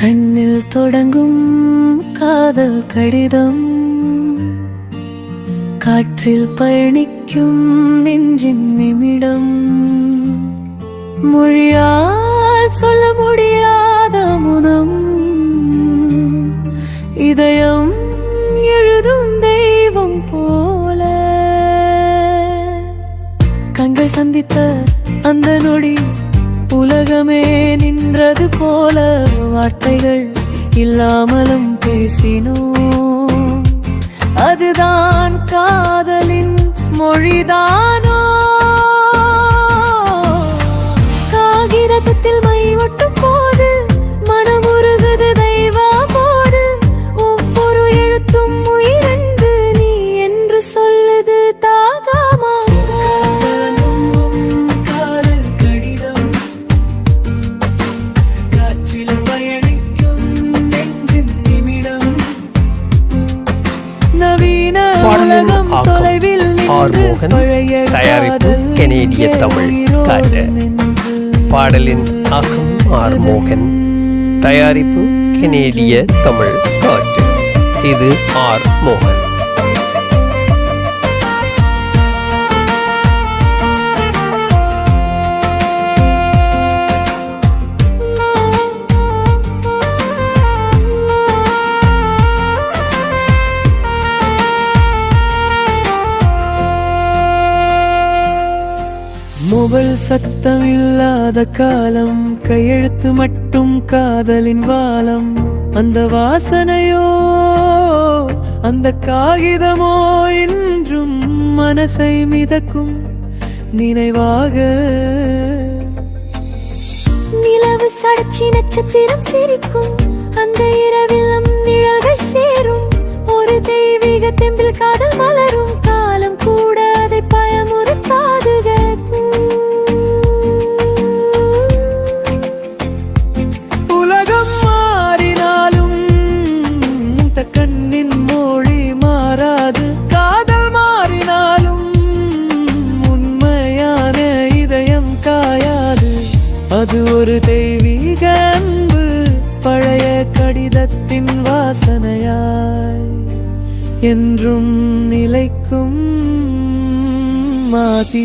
கண்ணில் தொடங்கும் காதல் கடிதம். காற்றில் பயணிக்கும் நெஞ்சின் நிமிடம். மொழியால் சொல்ல முடியாத முதம் இதயம் எழுதும் தெய்வம் போல. கண்கள் சந்தித்த அந்த நொடி உலகமே நின்றது போல. வார்த்தைகள் இல்லாமலும் பேசினோம். அதுதான் காதலின் மொழிதான். பாடலின் ஆக்கம் தொலைவில் ஆர் நின்று மோகன். பழைய தயாரிப்பு கெனேடிய தமிழ். நின்று பாடலின் ஆக்கம் ஆர் மோகன் தயாரிப்பு கெனேடிய தமிழ் காட்டு இது ஆர் மோகன் மொபைல் சத்தம் இல்லாத காலம் கையெழுத்து மட்டும் காதலின் வாலம். அந்த வாசனையோ அந்த காகிதமோ என்றும் மனசை மிதக்கும் நினைவாக. நிலவு சடச்சி நட்சத்திரம் சிரிக்கும். அந்த இரவில் நிழல்கள் சேரும். ஒரு தெய்வீக தெம்பில் காதல் அது ஒரு தெய்வீக அன்பு பழைய கடிதத்தின் வாசனையாய் என்றும் நிலைக்கும் மாதிரி